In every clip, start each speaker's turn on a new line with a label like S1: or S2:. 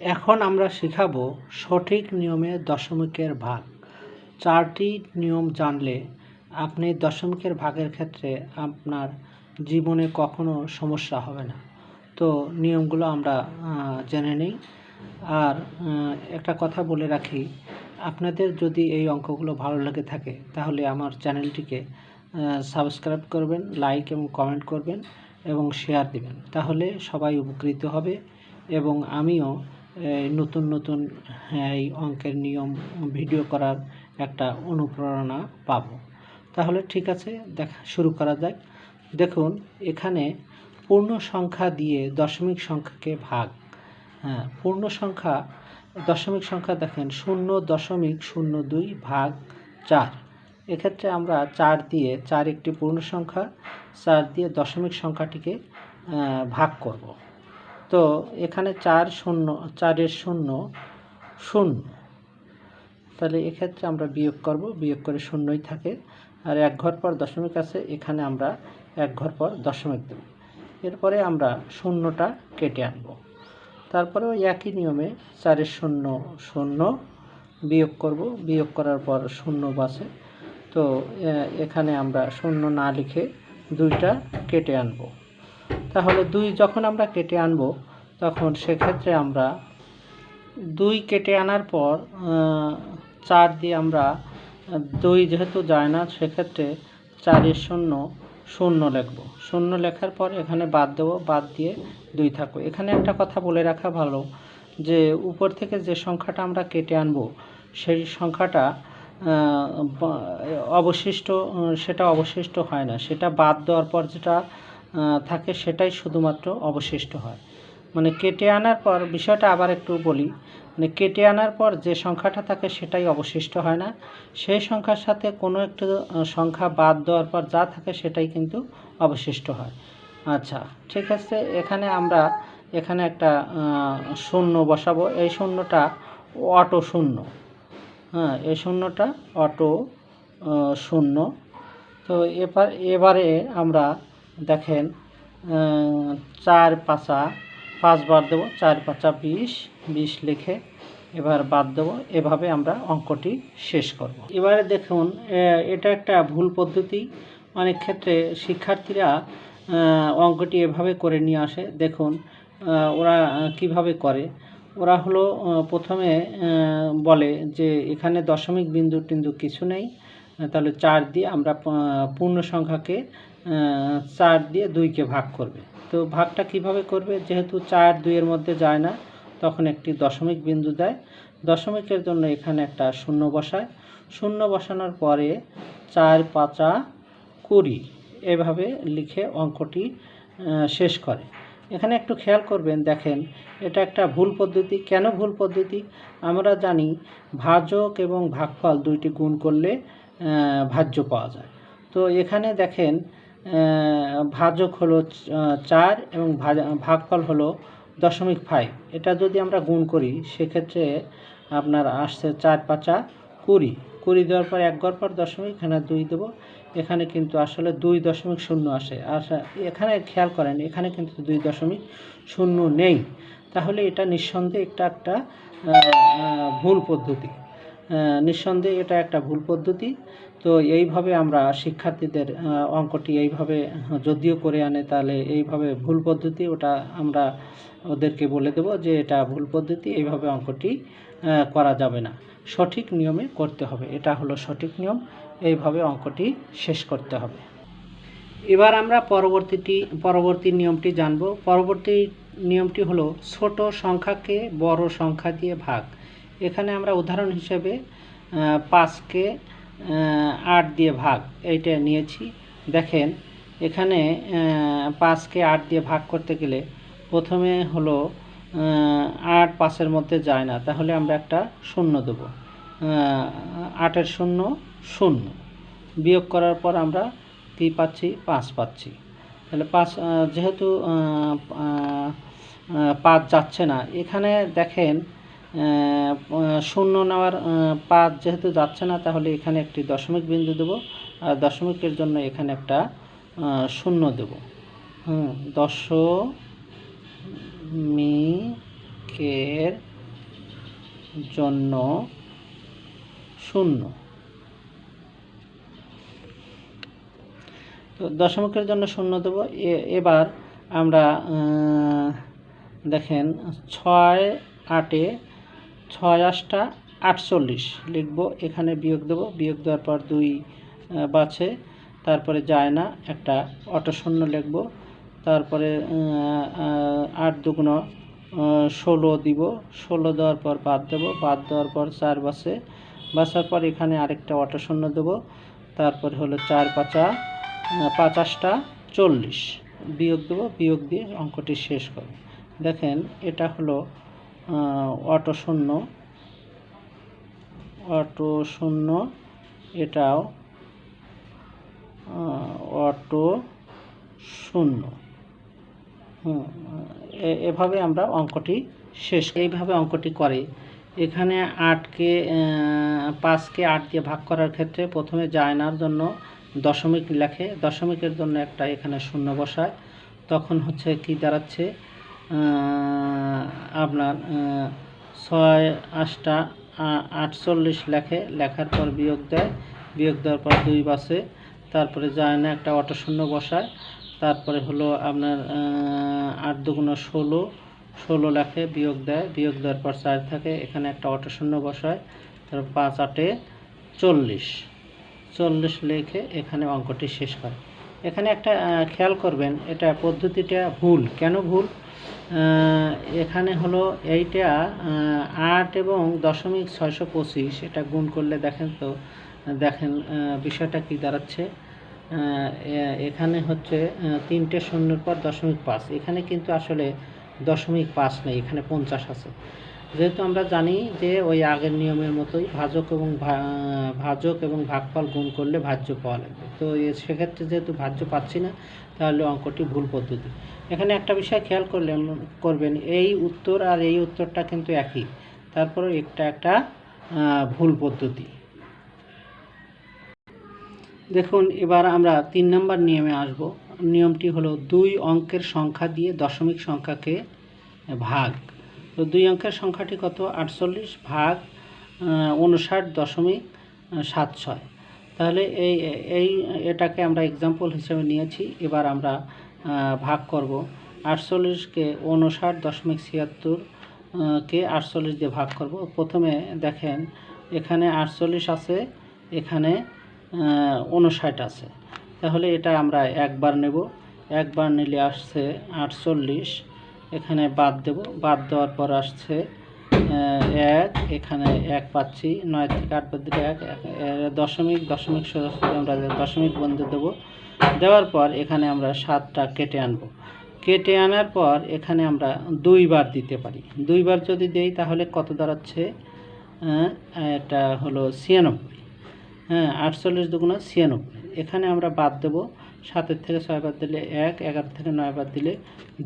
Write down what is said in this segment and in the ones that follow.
S1: এখন আমরা শিখাবো সঠিক নিয়মে দশমিকের ভাগ। চারটি নিয়ম জানলে আপনি দশমিকের ভাগের ক্ষেত্রে আপনার জীবনে কখনো সমস্যা হবে না। তো নিয়মগুলো আমরা জেনে নিই। আর একটা কথা বলে রাখি, আপনাদের যদি এই অঙ্কগুলো ভালো লেগে থাকে, তাহলে আমার চ্যানেলটিকে সাবস্ক্রাইব করবেন, লাইক এবং কমেন্ট করবেন এবং শেয়ার দিবেন। তাহলে সবাই উপকৃত হবে এবং আমিও নতুন নতুন, এই অঙ্কের নিয়ম, ভিডিও করার একটা অনুপ্রেরণা পাব। তাহলে ঠিক আছে, দেখা, শুরু করা যাক। দেখুন, এখানে পূর্ণ সংখ্যা দিয়ে দশমিক সংখ্যাকে ভাগ। হ্যাঁ পূর্ণ সংখ্যা, দশমিক সংখ্যা দেখেন, শূন্য দশমিক শূন্য দুই ভাগ চার। এক্ষেত্রে আমরা চার দিয়ে, চার একটি পূর্ণ সংখ্যা, চার দিয়ে দশমিক সংখ্যাটিকে ভাগ করব। তো এখানে চার শূন্য, চারের শূন্য শূন্য। তাহলে এক্ষেত্রে আমরা বিয়োগ করব, বিয়োগ করে শূন্যই থাকে। আর এক ঘর পর দশমিক আছে, এখানে আমরা এক ঘর পর দশমিক দেব। এরপরে আমরা শূন্যটা কেটে আনব। তারপরে ওই একই নিয়মে চারের শূন্য শূন্য বিয়োগ করব। বিয়োগ করার পর শূন্য বাসে। তো এখানে আমরা শূন্য না লিখে দুইটা কেটে আনব। তাহলে দুই যখন আমরা কেটে আনব, তখন সেক্ষেত্রে আমরা দুই কেটে আনার পর চার দিয়ে আমরা, দুই যেহেতু যায় না, সেক্ষেত্রে চারের শূন্য শূন্য লিখব। শূন্য লেখার পর এখানে বাদ দেবো, বাদ দিয়ে দুই থাকব। এখানে একটা কথা বলে রাখা ভালো, যে উপর থেকে যে সংখ্যাটা আমরা কেটে আনব, সেই সংখ্যাটা অবশিষ্ট, সেটা অবশিষ্ট হয় না। সেটা বাদ দেওয়ার পর যেটা থাকে সেটাই শুধুমাত্র অবশিষ্ট হয়। মানে কেটে আনার পর, বিষয়টা আবার একটু বলি। মানে কেটে আনার পর যে সংখ্যাটা থাকে সেটাই অবশিষ্ট হয় না। সেই সংখ্যার সাথে কোনো একটু সংখ্যা বাদ দেওয়ার পর যা থাকে সেটাই কিন্তু অবশিষ্ট হয়। আচ্ছা ঠিক আছে, এখানে আমরা, এখানে একটা শূন্য বসাবো। এই শূন্যটা অটো শূন্য। হ্যাঁ এই শূন্যটা অটো শূন্য। তো এবার, এবারে আমরা দেখেন চার পাঁচা, পাঁচবার দেবো, চার পাঁচা বিশ বিশ লিখে এবার বাদ দেবো। এভাবে আমরা অঙ্কটি শেষ করব। এবারে দেখুন এটা একটা ভুল পদ্ধতি। অনেক ক্ষেত্রে শিক্ষার্থীরা অঙ্কটি এভাবে করে নিয়ে আসে। দেখুন ওরা কীভাবে করে? ওরা হলো প্রথমে বলে যে এখানে দশমিক বিন্দু টিন্দু কিছু নেই। তাহলে চার দিয়ে আমরা পূর্ণ সংখ্যাকে চার দিয়ে দুইকে ভাগ করবে। তো ভাগটা কীভাবে করবে? যেহেতু চার দুইয়ের মধ্যে যায় না, তখন একটি দশমিক বিন্দু দেয়। দশমিকের জন্য এখানে একটা শূন্য বসায়। শূন্য বসানোর পরে চার পাঁচা কুড়ি এভাবে লিখে অঙ্কটি শেষ করে। এখানে একটু খেয়াল করবেন, দেখেন, এটা একটা ভুল পদ্ধতি। কেন ভুল পদ্ধতি? আমরা জানি ভাজক এবং ভাগফল দুইটি গুণ করলে ভাজ্য পাওয়া যায়। তো এখানে দেখেন ভাজক হলো চার এবং ভাগফল হলো দশমিক ফাইভ এটা যদি আমরা গুণ করি, সেক্ষেত্রে আপনার আসছে চার পাঁচা কুড়ি। কুড়ি দেওয়ার পর এক গড় পর দশমিক, এখানে দুই দেবো। এখানে কিন্তু আসলে দুই দশমিক শূন্য আসে। আর এখানে খেয়াল করেন, এখানে কিন্তু দুই দশমিক শূন্য নেই। তাহলে এটা নিঃসন্দেহে একটা একটা ভুল পদ্ধতি। নিঃসন্দেহে এটা একটা ভুল পদ্ধতি। তো এইভাবে আমরা শিক্ষার্থীদের অঙ্কটি এইভাবে যদিও করে আনে, তাহলে এইভাবে ভুল পদ্ধতি ওটা আমরা ওদেরকে বলে দেব যে এটা ভুল পদ্ধতি, এইভাবে অঙ্কটি করা যাবে না। সঠিক নিয়মে করতে হবে, এটা হলো সঠিক নিয়ম, এইভাবে অঙ্কটি শেষ করতে হবে। এবার আমরা পরবর্তীটি, পরবর্তী নিয়মটি জানব। পরবর্তী নিয়মটি হলো ছোট সংখ্যাকে বড় সংখ্যা দিয়ে ভাগ। এখানে আমরা উদাহরণ হিসেবে পাঁচকে আট দিয়ে ভাগ, এইটা নিয়েছি। দেখেন, এখানে পাঁচকে আট দিয়ে ভাগ করতে গেলে প্রথমে হলো আট পাঁচের মধ্যে যায় না। তাহলে আমরা একটা শূন্য দেবো। আটের শূন্য শূন্য। বিয়োগ করার পর আমরা কী পাচ্ছি? পাঁচ পাচ্ছি। তাহলে পাঁচ যেহেতু পাঁচ যাচ্ছে না, এখানে দেখেন শূন্য নেওয়ার পাঁচ যেহেতু যাচ্ছে না, তাহলে এখানে একটি দশমিক বিন্দু দেবো। আর দশমিকের জন্য এখানে একটা শূন্য দেবো। হুম, দশমিকের জন্য শূন্য। তো দশমিকের জন্য শূন্য দেবো। এবার আমরা দেখেন, ছয় আটে ছয় আটটা আটচল্লিশ লিখব, এখানে বিয়োগ দেবো, বিয়োগ দেওয়ার পর দুই বাছে তারপরে যায় না, একটা অটো শূন্য লিখব। তারপরে আট দুগুণ ষোলো দিব। ষোলো দেওয়ার পর বাদ দেবো, বাদ দেওয়ার পর চার বাসে বাসার পর এখানে আরেকটা অটো শূন্য দেবো। তারপরে হলো চার পাঁচা পাঁচাশটা চল্লিশ। বিয়োগ দেবো, বিয়োগ দিয়ে অঙ্কটি শেষ করব। দেখেন, এটা হলো অটো শূন্য। অটো শূন্য, এটাও অটো শূন্য। হুম এভাবে আমরা অঙ্কটি শেষ এইভাবে অঙ্কটি করে। এখানে আটকে পাঁচকে আট দিয়ে ভাগ করার ক্ষেত্রে প্রথমে জায়নার জন্য দশমিক লেখে। দশমিকের জন্য একটা এখানে শূন্য বসায়। তখন হচ্ছে কি দাঁড়াচ্ছে? আপনার ছয় আটটা আটচল্লিশ লেখে, লেখার পর বিয়োগ দেয়। বিয়োগ দেওয়ার পর দুই বাসে। তারপরে যায় না, একটা শূন্য বসায়। তারপরে হলো আপনার আট দুগুণ ষোলো ষোলো লেখে বিয়োগ দেয়। বিয়োগ দেওয়ার পর চার থাকে, এখানে একটা শূন্য বসায়। তারপর পাঁচ, আটে চল্লিশ। চল্লিশ লেখে এখানে অঙ্কটি শেষ করে এখানে একটা খেয়াল করবেন, এটা পদ্ধতিটা ভুল। কেন ভুল? এখানে হলো এইটা আট এবং দশমিক ছয়শো পঁচিশ, এটা গুণ করলে দেখেন তো, দেখেন বিষয়টা কি দাঁড়াচ্ছে। এখানে হচ্ছে তিনটে শূন্যের পর দশমিক পাঁচ, এখানে কিন্তু আসলে দশমিক পাঁচ নেই, এখানে পঞ্চাশ আছে। যেহেতু আমরা জানি যে ওই আগের নিয়মের মতোই ভাজক এবং ভাজক এবং ভাগফল গুণ করলে ভাজ্য পাওয়া লাগবে। তো সেক্ষেত্রে যেহেতু ভাজ্য পাচ্ছি না, তাহলে অঙ্কটি ভুল পদ্ধতি। এখানে একটা বিষয় খেয়াল করলে করবেন, এই উত্তর আর এই উত্তরটা কিন্তু একই। তারপরে একটা একটা ভুল পদ্ধতি। দেখুন, এবার আমরা তিন নম্বর নিয়মে আসব। নিয়মটি হলো দুই অঙ্কের সংখ্যা দিয়ে দশমিক সংখ্যাকে ভাগ। তো দুই অঙ্কের সংখ্যাটি কত? আটচল্লিশ ভাগ উনষাট দশমিক সাত ছয়। তাহলে এই এই, এটাকে আমরা এক্সাম্পল হিসেবে নিয়েছি। এবার আমরা ভাগ করব। আটচল্লিশকে উনষাট দশমিক ছিয়াত্তর কে আটচল্লিশ দিয়ে ভাগ করব। প্রথমে দেখেন, এখানে আটচল্লিশ আছে, এখানে উনষাট আছে। তাহলে এটা আমরা একবার নেব। একবার নিলে আসছে আটচল্লিশ। এখানে বাদ দেব। বাদ দেওয়ার পর আসছে এক, এখানে এক পাচ্ছি, নয় থেকে আট দিলে এক দশমিক দশমিক আমরা দশমিক বন্ধু দেবো। দেওয়ার পর এখানে আমরা সাতটা কেটে আনব। কেটে আনার পর এখানে আমরা দুইবার দিতে পারি। দুইবার যদি দেই তাহলে কত দাঁড়াচ্ছে? এটা হলো ছিয়ানব্বই। হ্যাঁ আটচল্লিশ দুগুণ ছিয়ানব্বই। এখানে আমরা বাদ দেবো। সাতের থেকে ছয় বাদ দিলে এক, এগারো থেকে নয় বাদ দিলে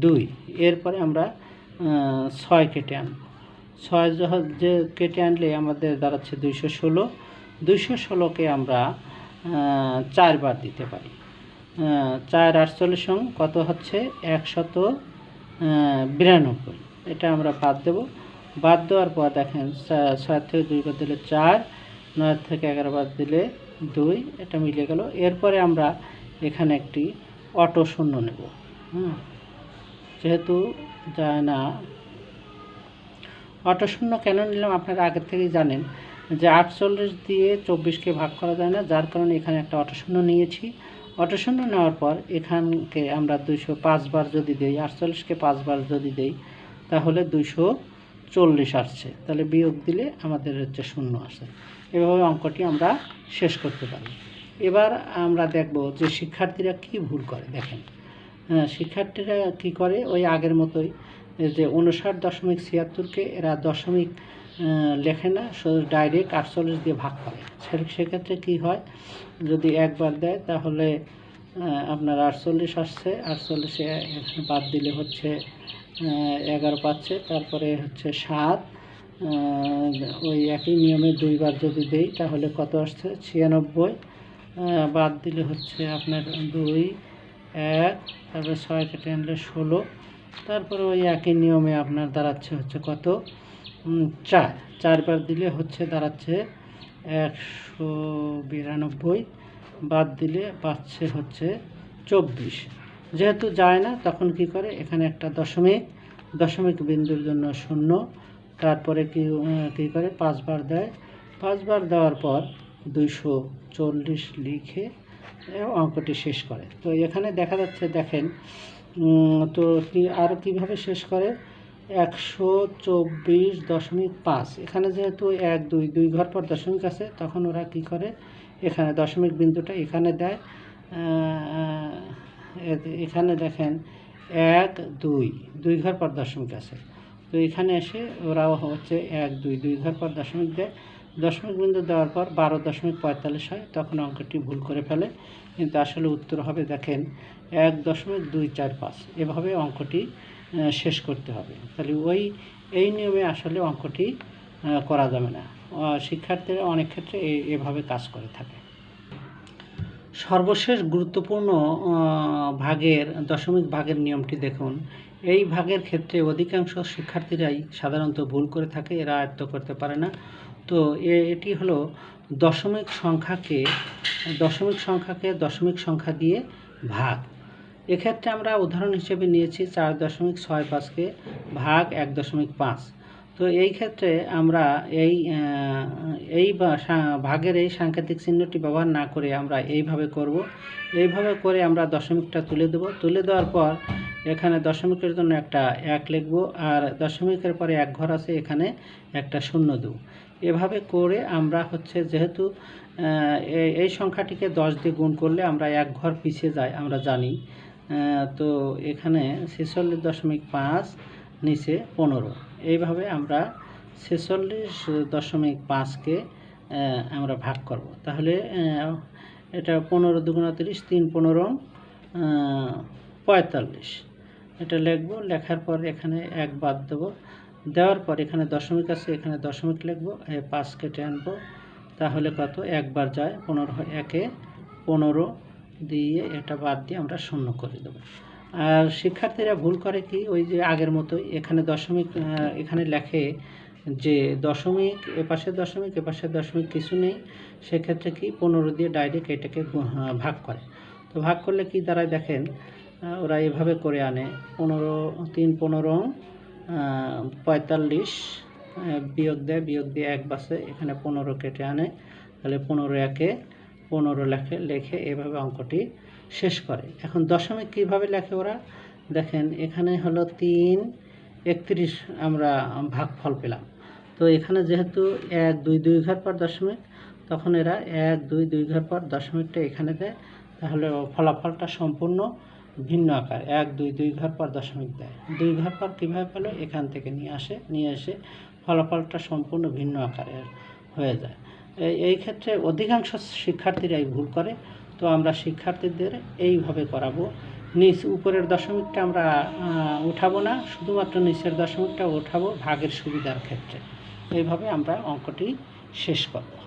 S1: দুই। এরপরে আমরা ছয় কেটে আনব। ছয় যে কেটে আনলে আমাদের দাঁড়াচ্ছে দুইশো ষোলো। দুইশো ষোলোকে আমরা চারবার দিতে পারি। চার আটচল্লিশ সং কত হচ্ছে? একশত বিরানব্বই। এটা আমরা বাদ দেব। বাদ দেওয়ার পর দেখেন ছয় থেকে দুই বাদ দিলে চার নয় থেকে এগারো বাদ দিলে দুই। এটা মিলে গেল। এরপরে আমরা এখানে একটি অটো শূন্য নেব। হুম? যেহেতু যায় না। অটো শূন্য কেন নিলাম আপনারা আগের থেকেই জানেন যে আটচল্লিশ দিয়ে চব্বিশকে ভাগ করা যায় না, যার কারণে এখানে একটা অটো শূন্য নিয়েছি। অটো শূন্য নেওয়ার পর এখানকে আমরা দুইশো পাঁচবার যদি দেই, আটচল্লিশকে পাঁচবার যদি দেই, তাহলে দুইশো চল্লিশ আসছে। তাহলে বিয়োগ দিলে আমাদের হচ্ছে শূন্য আসে। এভাবে অঙ্কটি আমরা শেষ করতে পারি। এবার আমরা দেখব যে শিক্ষার্থীরা কি ভুল করে। দেখেন শিক্ষার্থীরা কি করে? ওই আগের মতোই যে উনষাট দশমিক ছিয়াত্তরকে এরা দশমিক লেখে না শুধু ডাইরেক্ট আটচল্লিশ দিয়ে ভাগ করে। সেক্ষেত্রে কি হয়? যদি একবার দেয়, তাহলে আপনার আটচল্লিশ আসছে। আটচল্লিশে বাদ দিলে হচ্ছে এগারো পাচ্ছে। তারপরে হচ্ছে সাত ওই একই নিয়মে দুইবার যদি দেই, তাহলে কত আসছে? ছিয়ানব্বই। বাদ দিলে হচ্ছে আপনার দুই, এক, তারপরে ছয় কেটে আনলে ষোলো। তারপরে ওই একই নিয়মে আপনার দাঁড়াচ্ছে হচ্ছে কত? চার। চারবার দিলে হচ্ছে দাঁড়াচ্ছে একশো বিরানব্বই। বাদ দিলে পাচ্ছে হচ্ছে চব্বিশ। যেহেতু যায় না, তখন কি করে? এখানে একটা দশমিক দশমিক বিন্দুর জন্য শূন্য। তারপরে কি কী করে? পাঁচবার দেয়। পাঁচবার দেওয়ার পর দুইশো চল্লিশ লিখে অঙ্কটি শেষ করে। তো এখানে দেখা যাচ্ছে, দেখেন তো কি আরও কীভাবে শেষ করে? একশো চব্বিশ দশমিক পাঁচ। এখানে যেহেতু এক, দুই দুই ঘর পর দশমিক আছে, তখন ওরা কি করে? এখানে দশমিক বিন্দুটা এখানে দেয় এখানে দেখেন, এক, দুই দুই ঘর পর দশমিক আছে। তো এখানে এসে ওরাও হচ্ছে এক, দুই দুই ঘর পর দশমিক দেয়। দশমিক বিন্দু দেওয়ার পর বারো দশমিক পঁয়তাল্লিশ হয়, তখন অঙ্কটি ভুল করে ফেলে। কিন্তু আসলে উত্তর হবে, দেখেন, এক দশমিক দুই চার পাঁচ। এভাবে অঙ্কটি শেষ করতে হবে। তাহলে ওই, এই নিয়মে আসলে অঙ্কটি করা যাবে না। শিক্ষার্থীরা অনেক ক্ষেত্রে এভাবে কাজ করে থাকে। সর্বশেষ গুরুত্বপূর্ণ ভাগের, দশমিক ভাগের নিয়মটি দেখুন। এই ভাগের ক্ষেত্রে অধিকাংশ শিক্ষার্থীরাই সাধারণত ভুল করে থাকে, এরা আয়ত্ত করতে পারে না। তো এটি হলো দশমিক সংখ্যাকে দশমিক সংখ্যাকে দশমিক সংখ্যা দিয়ে ভাগ। এক্ষেত্রে আমরা উদাহরণ হিসেবে নিয়েছি চার দশমিক ছয় পাঁচকে ভাগ এক দশমিক পাঁচ। তো এই ক্ষেত্রে আমরা এই এই ভাগের এই সাংকেতিক চিহ্নটি ব্যবহার না করে আমরা এইভাবে করব। এইভাবে করে আমরা দশমিকটা তুলে দেব। তুলে দেওয়ার পর এখানে দশমিকের জন্য একটা এক লিখব আর দশমিকের পরে এক ঘর আছে, এখানে একটা শূন্য দেব। এভাবে করে আমরা হচ্ছে যেহেতু এই- সংখ্যাটিকে দশ দিয়ে গুণ করলে আমরা এক ঘর পিছিয়ে যাই, আমরা জানি। তো এখানে ছেচল্লিশ দশমিক পাঁচ, নিচে পনেরো। এইভাবে আমরা ছেচল্লিশ দশমিক পাঁচকে আমরা ভাগ করব। তাহলে এটা পনেরো দুগুণ তিরিশ, তিন পনেরো পঁয়তাল্লিশ। এটা লিখব, লেখার পর এখানে এক বাদ দেবো। দেওয়ার পর এখানে দশমিক আছে, এখানে দশমিক লিখব পাঁচ কেটে আনব, তাহলে কত? একবার যায়, পনেরো, একে পনেরো দিয়ে এটা বাদ দিয়ে আমরা শূন্য করে দেবো। আর শিক্ষার্থীরা ভুল করে কি? ওই যে আগের মতোই এখানে দশমিক এখানে লেখে যে দশমিক এপাশে দশমিক এপাশে দশমিক কিছু নেই, সেক্ষেত্রে কি? পনেরো দিয়ে ডাইরেক্ট এটাকে ভাগ করে। তো ভাগ করলে কি দাঁড়ায়? দেখেন ওরা এভাবে করে আনে, পনেরো, তিন, পনেরো পঁয়তাল্লিশ, বিয়োগ দেয়, বিয়োগ দিয়ে এক বাসে এখানে পনেরো কেটে আনে। তাহলে পনেরো একে পনেরো লেখে লেখে এভাবে অঙ্কটি শেষ করে। এখন দশমিক কীভাবে লেখে ওরা? দেখেন, এখানে হলো তিন, একত্রিশ আমরা ভাগফল পেলাম। তো এখানে যেহেতু এক, দুই দুই ঘর পর দশমিক, তখন এরা এক, দুই দুই ঘর পর দশমিকটা এখানে দেয়। তাহলে ফলাফলটা সম্পূর্ণ ভিন্ন আকার। এক, দুই দুই ঘর পর দশমিক দেয়। দুই ঘর পর কীভাবে পেল? এখান থেকে নিয়ে আসে, নিয়ে এসে ফলাফলটা সম্পূর্ণ ভিন্ন আকারের হয়ে যায়। এই ক্ষেত্রে অধিকাংশ শিক্ষার্থীরাই ভুল করে। তো আমরা শিক্ষার্থীদের এইভাবে করাবো। নিচ উপরের দশমিকটা আমরা উঠাবো না। শুধুমাত্র নিচের দশমিকটা উঠাবো ভাগের সুবিধার ক্ষেত্রে। এইভাবে আমরা অঙ্কটি শেষ করব।